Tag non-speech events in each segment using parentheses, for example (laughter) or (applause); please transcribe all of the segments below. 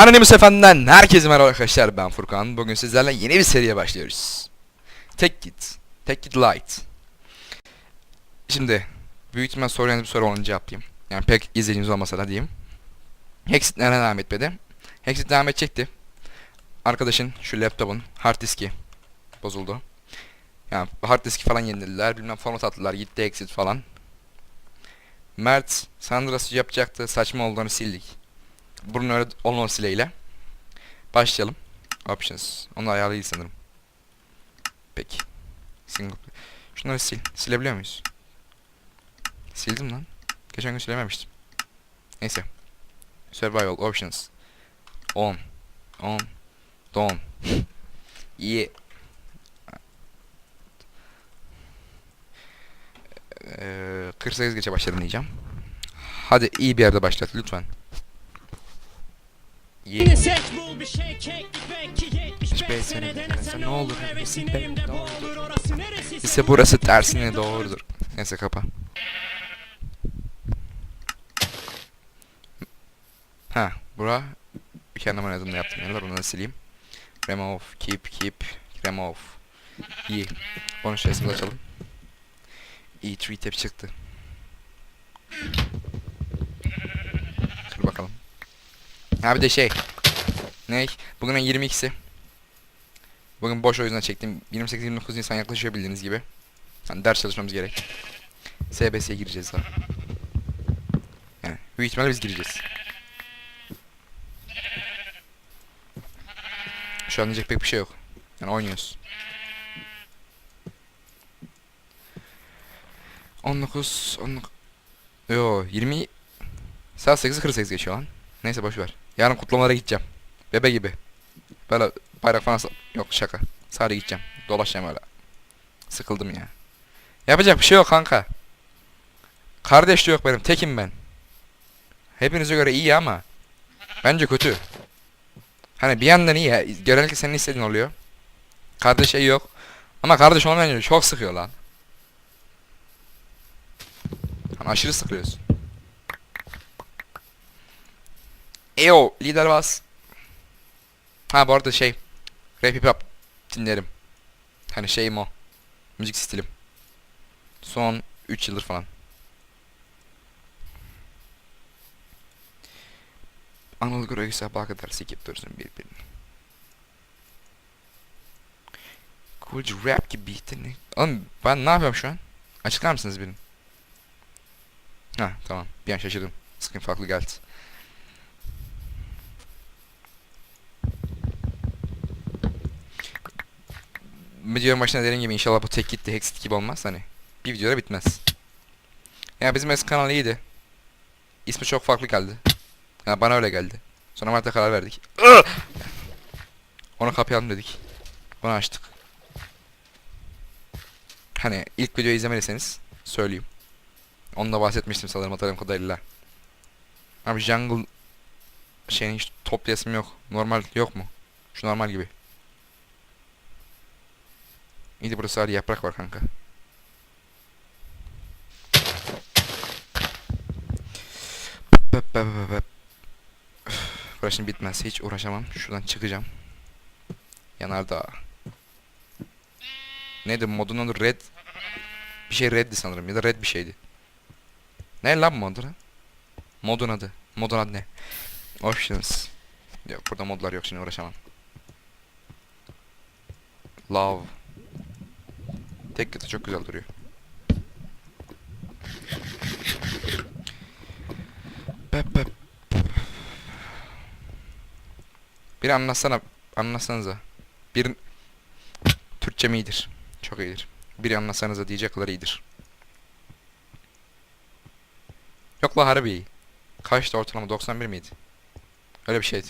Anonymous Efendi'den herkese merhaba arkadaşlar ben Furkan. Bugün sizlerle yeni bir seriye başlıyoruz. Tek Git. Tek Git Light. Şimdi büyük ihtimal soruyan bir soru olunca cevaplayayım. Yani pek izleyiciniz olmasa da diyeyim. Hexit neden devam etmedi? Hexit devam edecekti. Arkadaşın şu laptopun hard diski bozuldu. Yani hard diski falan yenilediler. Bilmem format attılar. Gitti Exit falan. Mert Sandras'ı yapacaktı. Saçma olduğunu sildik. Bunun öyle olmamasıyla başlayalım. Options. Onu ayarlıydı sanırım. Peki. Single. Şunları sil. Silebiliyor muyuz? Sildim lan. Geçen gün silememiştim. Neyse. Survival options. On. On. Don. (laughs) İyi. Ee, 48 geçe başladım diyeceğim. Hadi iyi bir yerde başlat lütfen. Yine set bul bir şey kek belki 75 sene seneden beklemesen sen ne olur, Hevesim hevesim benimde ne bu olur. olur orası neresi İşte burası tersine doğrudur. Neyse kapa. Ha, bura kendim oynadığımda yaptım yani onu da sileyim. Remove, keep, keep, remove. İyi. Onu sesimizi açalım. İyi, 3 tap çıktı. Dur bakalım. Ha bir de şey. Ne? Bugünün 22'si. Bugün boş o yüzden çektim. 28-29 Nisan yaklaşıyor bildiğiniz gibi. Yani ders çalışmamız gerek. SBS'ye gireceğiz daha. Yani büyük ihtimalle biz gireceğiz. Şu an diyecek pek bir şey yok. Yani oynuyoruz. 19 19 Yo 20 Saat 8'i 48 geçiyor lan. Neyse boş ver. Yarın kutlamalara gideceğim. Bebe gibi. Böyle bayrak falan yok şaka. Sadece gideceğim. Dolaşacağım öyle. Sıkıldım ya. Yapacak bir şey yok kanka. Kardeş de yok benim. Tekim ben. Hepinize göre iyi ama bence kötü. Hani bir yandan iyi ya. Genellikle senin istediğin oluyor. Kardeş iyi yok. Ama kardeş olmayınca çok sıkıyor lan. Hani aşırı sıkıyorsun. Eyo lider bas. Ha bu arada şey Rap hip hop dinlerim. Hani şeyim o. Müzik stilim. Son 3 yıldır falan. Anıl Güray'ı sabaha kadar sikip dursun birbirini. Coolcu rap gibi yetenek. Oğlum ben ne yapıyorum şu an? Açıklar mısınız birini? Ha tamam. Bir an şaşırdım. Sıkın farklı geldi. Videonun başında dediğim gibi inşallah bu tek gitti hexit gibi olmaz hani. Bir videoda bitmez. Ya bizim eski kanal iyiydi. İsmi çok farklı geldi. Ya bana öyle geldi. Sonra Mart'a karar verdik. Onu kapayalım dedik. Bunu açtık. Hani ilk videoyu izlemediyseniz söyleyeyim. Onu da bahsetmiştim sanırım hatırladığım kadarıyla. Abi jungle şeyin hiç toplayasım yok. Normal yok mu? Şu normal gibi. İyi de burada sadece yaprak var kanka. Burası şimdi bitmez. Hiç uğraşamam. Şuradan çıkacağım. Yanardağ. Neydi modun adı red. Bir şey reddi sanırım ya da red bir şeydi. Ne lan modu lan? Modun adı. Modun adı ne? Options. Yok burada modlar yok şimdi uğraşamam. Love. Tek kıta çok güzel duruyor. Bep bep. Bir anlatsana, anlatsanıza. Bir Türkçem iyidir. Çok iyidir. Bir anlatsanıza diyecek kadar iyidir. Yok la harbi. Kaçtı ortalama 91 miydi? Öyle bir şeydi.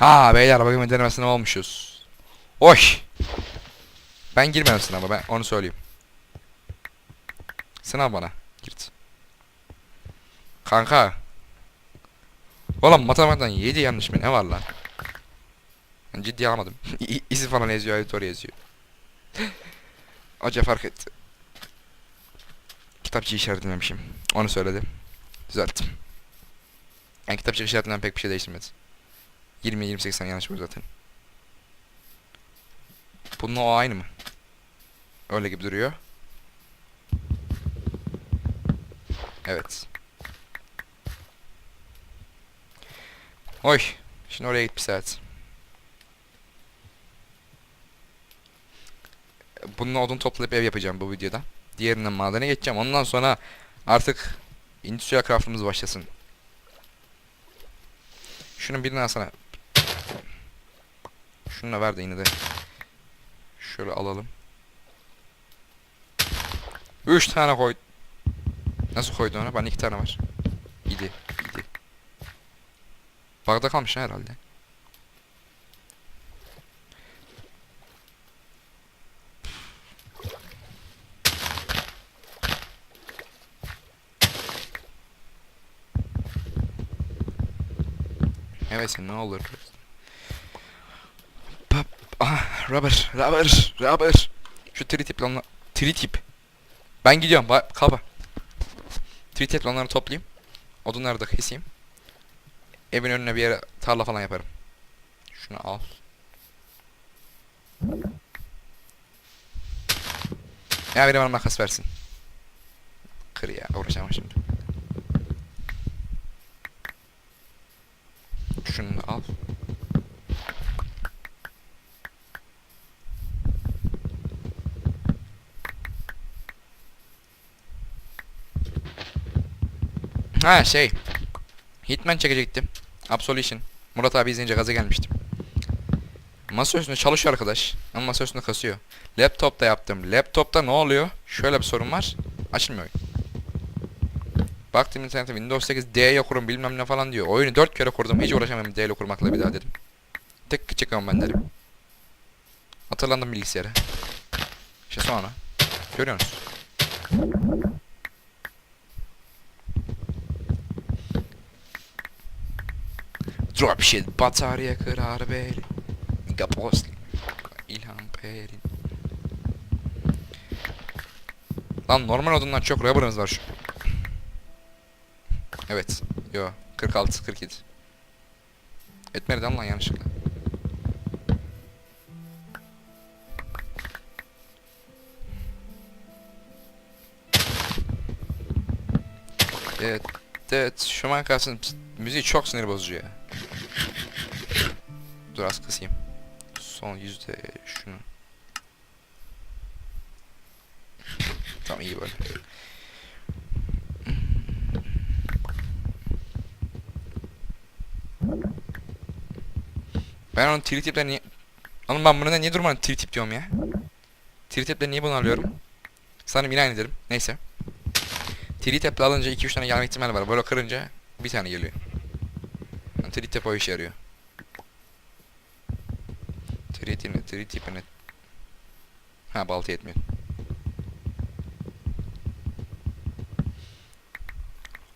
Aa beyler bakın denemesine olmuşuz. Oş. Ben girmem sınava ben onu söyleyeyim. Sınav bana. Girt. Kanka. Oğlum matematikten 7 yanlış mı? Ne var lan? Ben ciddiye almadım. (laughs) İ- İzi falan yazıyor, editör yazıyor. Acaba (gasps) fark etti. Kitapçı işaretlememişim. Onu söyledi. Düzelttim. Yani kitapçı işaretlenen pek bir şey değiştirmedi. 20 28 tane yanlış var zaten. Bununla o aynı mı? Öyle gibi duruyor. Evet. Oy. Şimdi oraya git bir saat. Bununla odun toplayıp ev yapacağım bu videoda. Diğerinden madene geçeceğim. Ondan sonra artık Industrial craft'ımız başlasın. Şunun birini alsana. Şunu ver de yine de. Şöyle alalım. 3 tane koy. Nasıl koydu ona? Ben 2 tane var. İdi. İdi. Bagda kalmış ha herhalde. Evet ne olur. Pap, ah, rubber, rubber, rubber. Şu tri onla... Tri tip. Ben gidiyorum. Ba kaba. Tri onları toplayayım. Odunları da keseyim. Evin önüne bir yere tarla falan yaparım. Şunu al. Ya biri bana makas versin. Kır ya uğraşamam şimdi. Şunu al. Ha şey. Hitman çekecektim. Absolution. Murat abi izleyince gaza gelmiştim. Masa üstünde çalışıyor arkadaş. Ama masa üstünde kasıyor. Laptopta yaptım. Laptopta ne oluyor? Şöyle bir sorun var. Açılmıyor. Baktım internete Windows 8 D'ye kurum bilmem ne falan diyor. Oyunu 4 kere kurdum. Hiç uğraşamam D kurmakla bir daha dedim. Tek çıkıyorum ben derim. Hatırlandım bilgisayara. İşte sonra. Görüyorsunuz. Drop shit batarya kırar beni. Gapostli. İlhan Perin. Lan normal odundan çok rubber'ımız var şu. Evet. Yo. 46, 47. Etmedi lan yanlışlıkla. Evet. Evet. Şu an kalsın. Müziği çok sinir bozucu ya. Dur az kısayım. Son yüzde şunu. (laughs) Tamam iyi böyle. Ben onun tri niye... Oğlum ben buna niye durmadan tri tip diyorum ya? Tri tiple niye bunu alıyorum? Sanırım yine aynı derim. Neyse. Tri tiple alınca 2-3 tane gelme ihtimali var. Böyle kırınca bir tane geliyor. Yani tri tip o işe yarıyor. Tri tipine, tri tipine. Ha balta yetmiyor.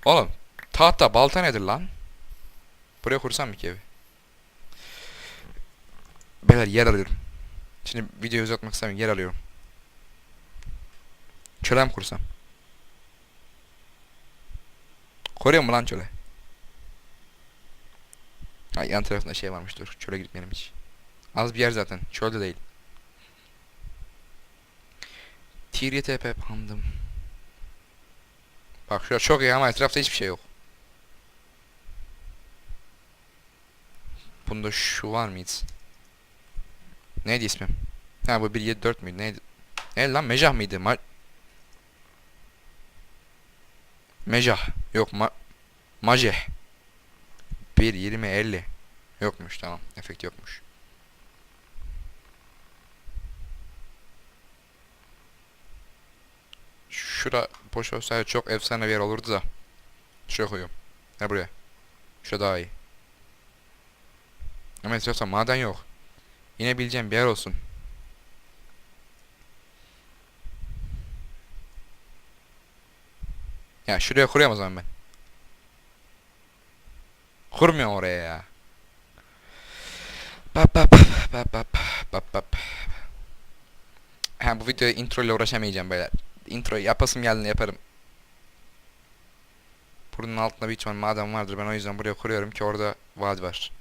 Oğlum tahta balta nedir lan? Buraya kursam mı ki evi? Beyler yer alıyorum. Şimdi videoyu uzatmak istemiyorum. Yer alıyorum. Çöle mi kursam? Koruyor mu lan çöle? Ha yan tarafında şey varmış dur. Çöle gitmeyelim hiç. Az bir yer zaten. Çölde değil. Tirye tepe pandım. Bak şurada çok iyi ama etrafta hiçbir şey yok. Bunda şu var mıydı? Neydi ismi? Ha bu 174 müydü? Neydi? Ne lan Mejah mıydı? Ma Mejah. Yok ma Majeh. 1 20 50. Yokmuş tamam. Efekt yokmuş. Şura boş olsaydı çok efsane bir yer olurdu da. Şuraya koyuyorum. Ne buraya? Şurada daha iyi. Ama istiyorsan maden yok. Yine bileceğim bir yer olsun. Ya şuraya kuruyorum o zaman ben. Kurmuyorum oraya ya. Bap bap bap bap bap bap. Ha bu videoya intro ile uğraşamayacağım beyler introyu yapasım geldiğinde yaparım. Buranın altında bir ihtimal maden vardır. Ben o yüzden buraya kuruyorum ki orada vaat var.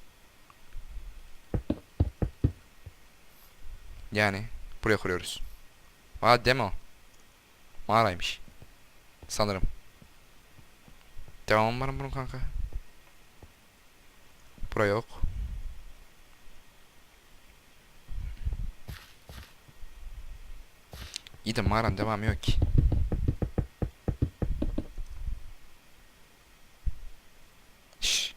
Yani buraya kuruyoruz. Vaat deme o. Mağaraymış. Sanırım. Devam var mı bunun kanka? Buraya yok. İyi de mağaranın devamı yok ki. Şşş.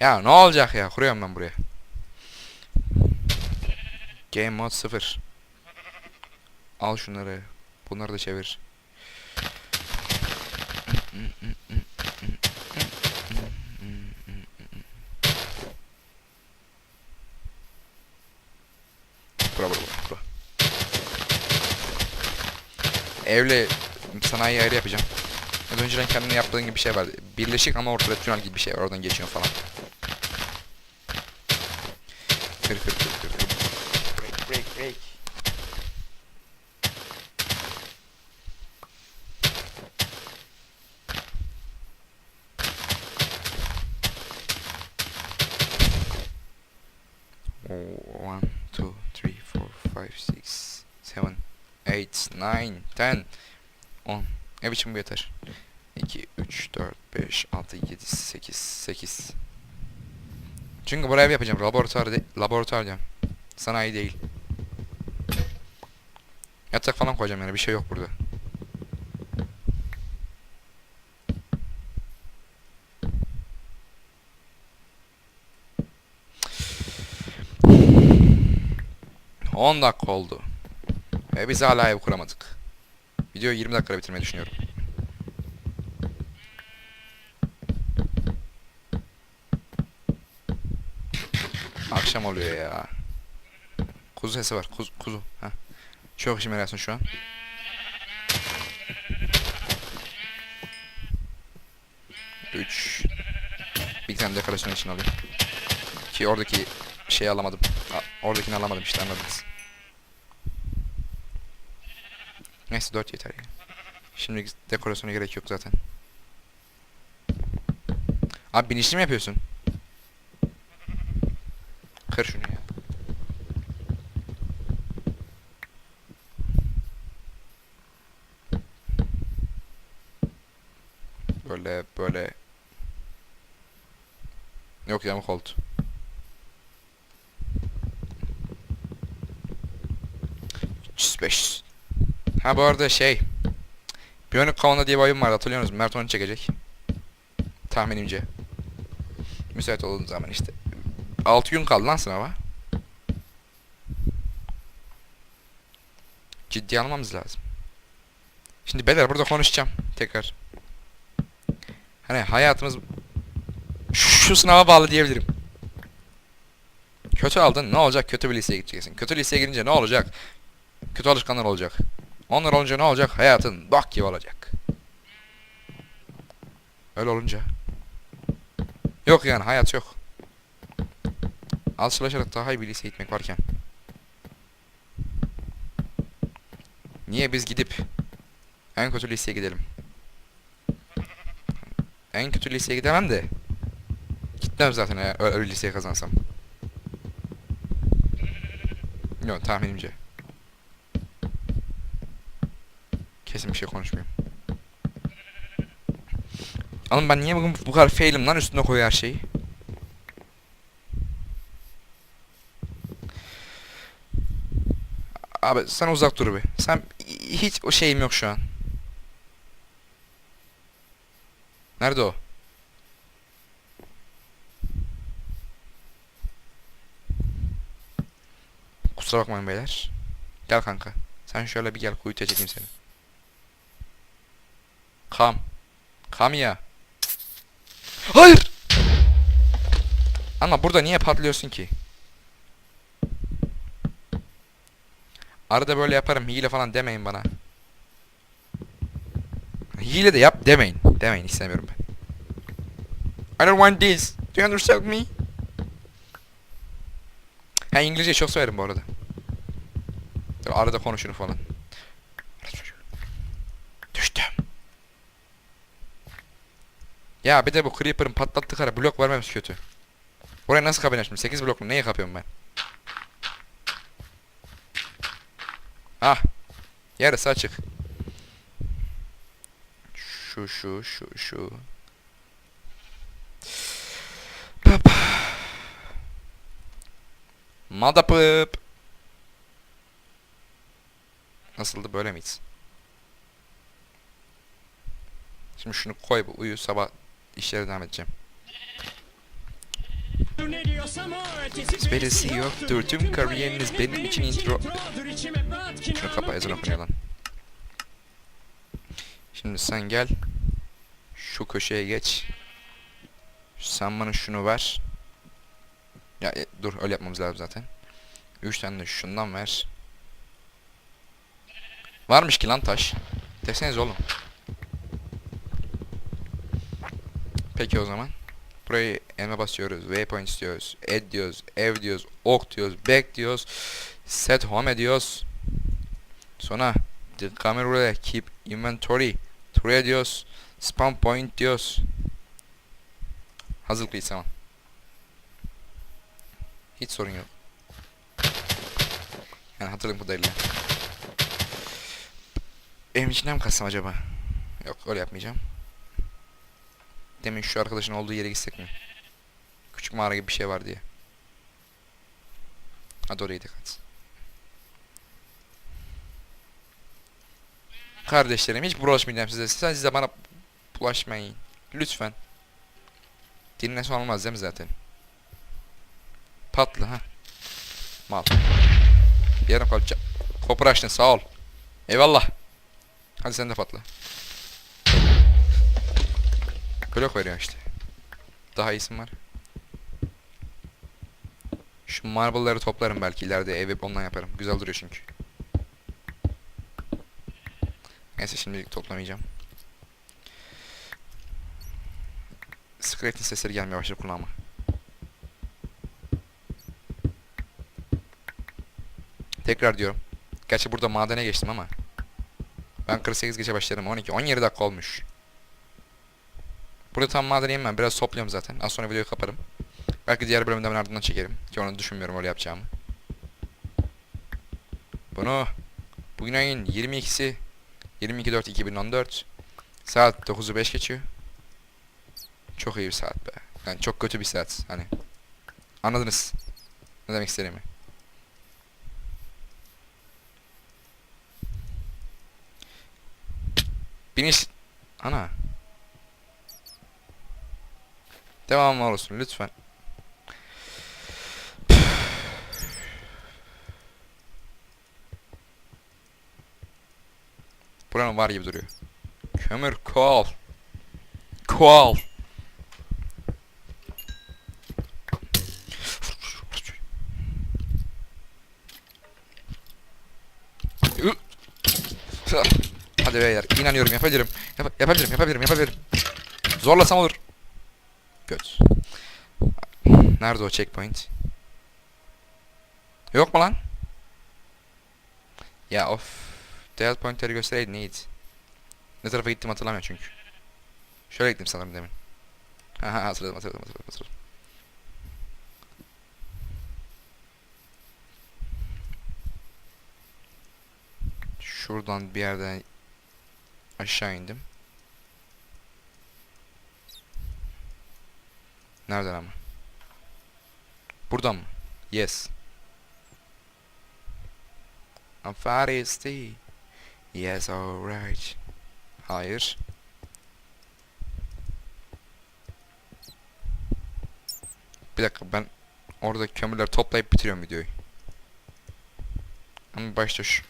Ya ne olacak ya? Kuruyorum ben buraya. Game mod 0. Al şunları. Bunları da çevir. Bura bura bura. bura. Evle sanayi ayrı yapacağım. Az önceden kendine yaptığın gibi bir şey vardı. Birleşik ama ortada tünel gibi bir şey var. Oradan geçiyor falan. Kır kır kır kır. Break break break. Ten, on. Ne biçim bu yeter? 2, 3, 4, 5, 6, 7, 8, 8. Çünkü buraya ev yapacağım. Laboratuvar, de laboratuvar diyorum. Sanayi değil. Yatak falan koyacağım yani bir şey yok burada. On dakika oldu. Ve biz hala ev kuramadık. Videoyu 20 dakikada bitirmeyi düşünüyorum. Akşam oluyor ya. Kuzu sesi var. Kuzu. kuzu. Heh. Çok işime yarasın şu an. Üç. Bir tane dekorasyon için alayım. Ki oradaki şeyi alamadım. Oradakini alamadım işte anladınız. Neyse 4 yeter ya. Şimdi dekorasyona gerek yok zaten. Abi binişli mi yapıyorsun? Kır şunu ya. Böyle böyle. Yok yamuk oldu. Beş. Ha bu arada şey. Bionic Kavana diye bir oyun vardı hatırlıyor musunuz? Mert onu çekecek. Tahminimce. Müsait olduğun zaman işte. 6 gün kaldı lan sınava. Ciddi almamız lazım. Şimdi beyler burada konuşacağım tekrar. Hani hayatımız şu sınava bağlı diyebilirim. Kötü aldın ne olacak? Kötü bir liseye gideceksin. Kötü liseye girince ne olacak? Kötü alışkanlar olacak. Onlar olunca ne olacak? Hayatın bak gibi olacak. Öyle olunca. Yok yani hayat yok. Alçılaşarak daha iyi bir liseye gitmek varken. Niye biz gidip en kötü liseye gidelim? En kötü liseye gidemem de. Gitmem zaten öyle bir liseye kazansam. Yok tahminimce. Kesin bir şey konuşmuyorum. Oğlum ben niye bugün bu kadar failim lan üstüne koyuyor her şeyi? Abi sen uzak dur bir. Sen hiç o şeyim yok şu an. Nerede o? Kusura bakmayın beyler. Gel kanka. Sen şöyle bir gel kuytuya çekeyim seni. Kam. Kam ya. Hayır. Ama burada niye patlıyorsun ki? Arada böyle yaparım hile falan demeyin bana. Hile de yap demeyin. Demeyin istemiyorum ben. I don't want this. Do you understand me? Ha İngilizce çok severim bu arada. Arada konuşun falan. Ya bir de bu Creeper'ın patlattığı kara blok vermemiş kötü. Buraya nasıl kabin açtım? 8 bloklu neyi kapıyorum ben? Ah. Yarısı açık. Şu şu şu şu. Pıp. Madapıp. Nasıldı böyle miyiz? Şimdi şunu koy bu uyu sabah işlere devam edeceğim. Ne diyorsam o ötesi Berisi yoktur. Tüm kariyeriniz benim için intro. Şunu kapa ezan okunuyor lan. Şimdi sen gel. Şu köşeye geç. Sen bana şunu ver. Ya e, dur öyle yapmamız lazım zaten. Üç tane de şundan ver. Varmış ki lan taş. Deseniz oğlum. Peki o zaman. Burayı elime basıyoruz. Waypoint istiyoruz. Add diyoruz. Ev diyoruz. Ok diyoruz. Back diyoruz. Set home diyoruz. Sonra the camera keep inventory. True diyoruz. Spawn point diyoruz. Hazırlıklıyız tamam. Hiç sorun yok. Yani hatırlayın bu kadarıyla. Benim içinden mi kaçsam acaba? Yok öyle yapmayacağım. Demin şu arkadaşın olduğu yere gitsek mi? Küçük mağara gibi bir şey var diye. Hadi oraya da kaç. Kardeşlerim hiç bulaşmayacağım size. Siz bana bulaşmayın. Lütfen. Dinlesen olmaz değil mi zaten? Patlı ha. Mal. Bir yerim kalacak. Kopur açtın sağ ol. Eyvallah. Hadi sen de patla. Blok veriyor işte. Daha iyisin var. Şu marble'ları toplarım belki ileride ev ondan yaparım. Güzel duruyor çünkü. Neyse şimdilik toplamayacağım. Scrape'in sesleri gelmeye başladı kulağıma. Tekrar diyorum. Gerçi burada madene geçtim ama. Ben 48 geçe başlarım. 12. 17 dakika olmuş. Burada tam madeneyim ben. Biraz topluyorum zaten. Az sonra videoyu kaparım. Belki diğer bölümde ben ardından çekerim. Ki onu düşünmüyorum öyle yapacağımı. Bunu bugün ayın 22'si 22.4.2014 Saat 9'u 5 geçiyor. Çok iyi bir saat be. Yani çok kötü bir saat. Hani anladınız ne demek istediğimi. Biniş ana Devamlı olsun lütfen. Buranın var gibi duruyor. Kömür kol. Kol. Hadi beyler inanıyorum yapabilirim. Yap yapabilirim yapabilirim yapabilirim. Zorlasam olur. Göt. Nerede o checkpoint? Yok mu lan? Ya of. Dead pointleri göstereydi neydi? Ne tarafa gittim hatırlamıyorum çünkü. Şöyle gittim sanırım demin. Ha ha hatırladım hatırladım hatırladım. hatırladım. Şuradan bir yerden aşağı indim. Nereden ama? Buradan mı? Yes. I'm Faristy. Yes, alright. Hayır. Bir dakika ben orada kömürleri toplayıp bitiriyorum videoyu. Ama başta şu.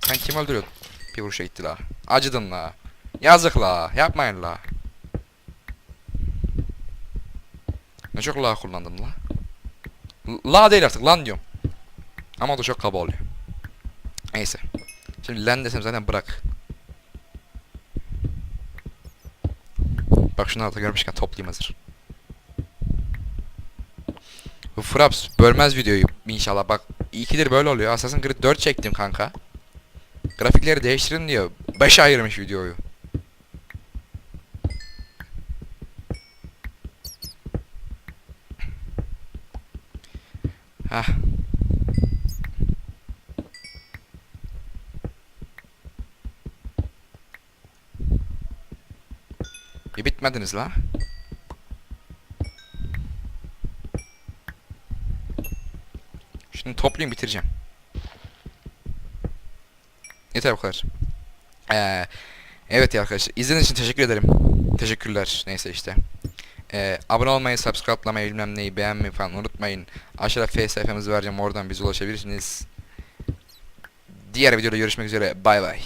Sen kim öldürüyordun? Bir vuruşa gitti la. Acıdın la. Yazık la. Yapmayın la. Ne çok la kullandım la. La değil artık lan diyorum. Ama o da çok kaba oluyor. Neyse. Şimdi lan desem zaten bırak. Bak şunu da görmüşken toplayayım hazır. Bu Fraps bölmez videoyu inşallah bak. ikidir böyle oluyor. Assassin's Creed 4 çektim kanka. Grafikleri değiştirin diyor. 5'e ayırmış videoyu. Heh. E bitmediniz la. Şimdi toplayayım bitireceğim. Yeter bu kadar. Ee, evet arkadaşlar izlediğiniz için teşekkür ederim. Teşekkürler. Neyse işte. Ee, abone olmayı, subscribe'lamayı, bilmem neyi beğenmeyi falan unutmayın. Aşağıda face sayfamızı vereceğim oradan bize ulaşabilirsiniz. Diğer videoda görüşmek üzere. Bay bay.